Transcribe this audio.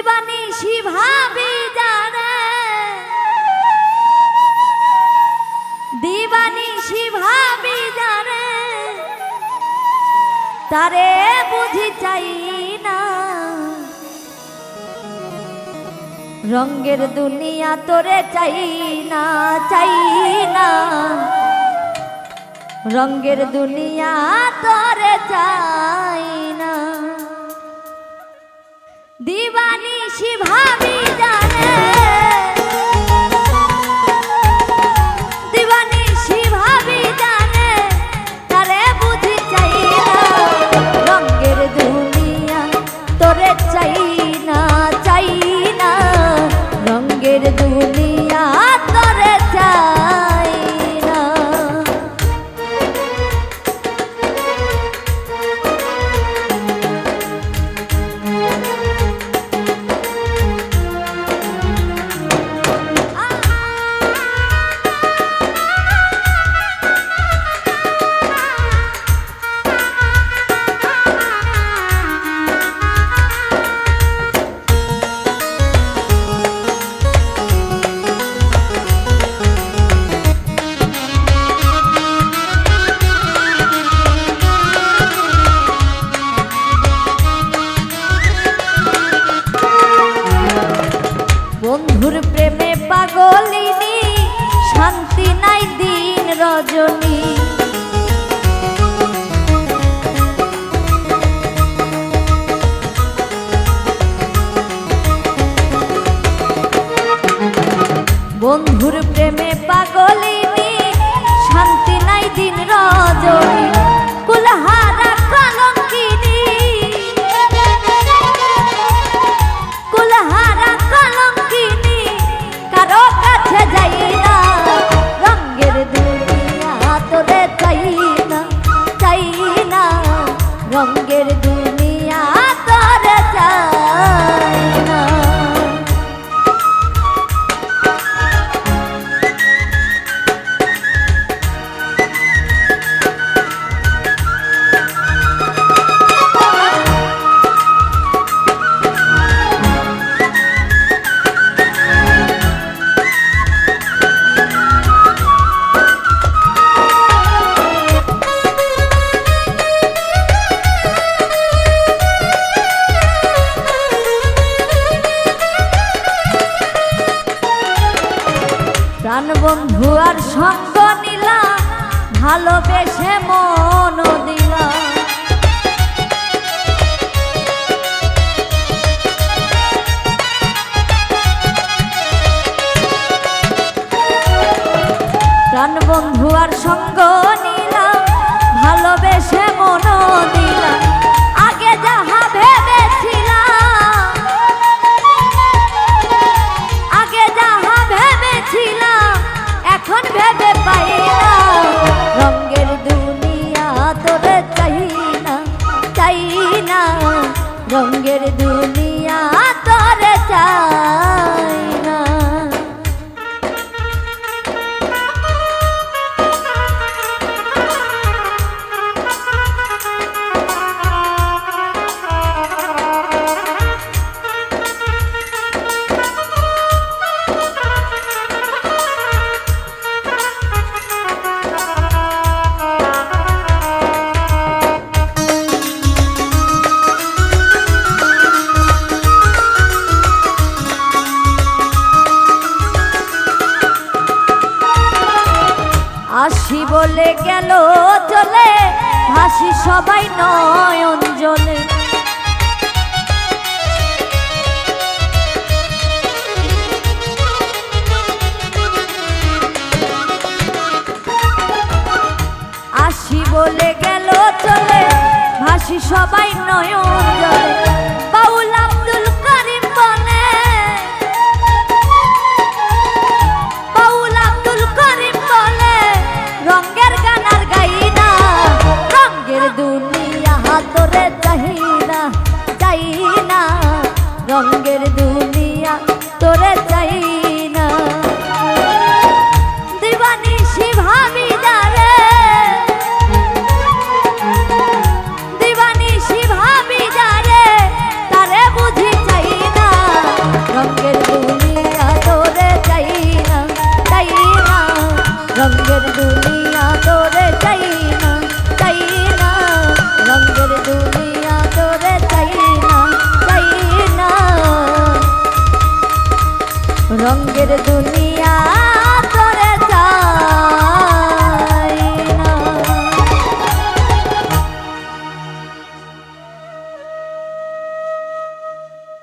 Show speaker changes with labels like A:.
A: দিবানি শিভাবি জানে। দিবানি শিভাবি জানে। তারে বুঝি চাই না। রঙ্গের দুনিয়া তোরে চাই না চাই না। রঙ্গের দুনিয়া তোরে চাই না। दीवानी शिभावी বলিনি শান্তি নাই দিন রজনী। বন্ধু আর সঙ্গ নিলা ভালোবেসে মন দিলা। প্রাণ বন্ধু আর সঙ্গ হাসি বলে গেল চলে, হাসি সবাই নয়ন জলে। আসি বলে গেল চলে, হাসি সবাই নয়ন রঙ্গের দুনিয়া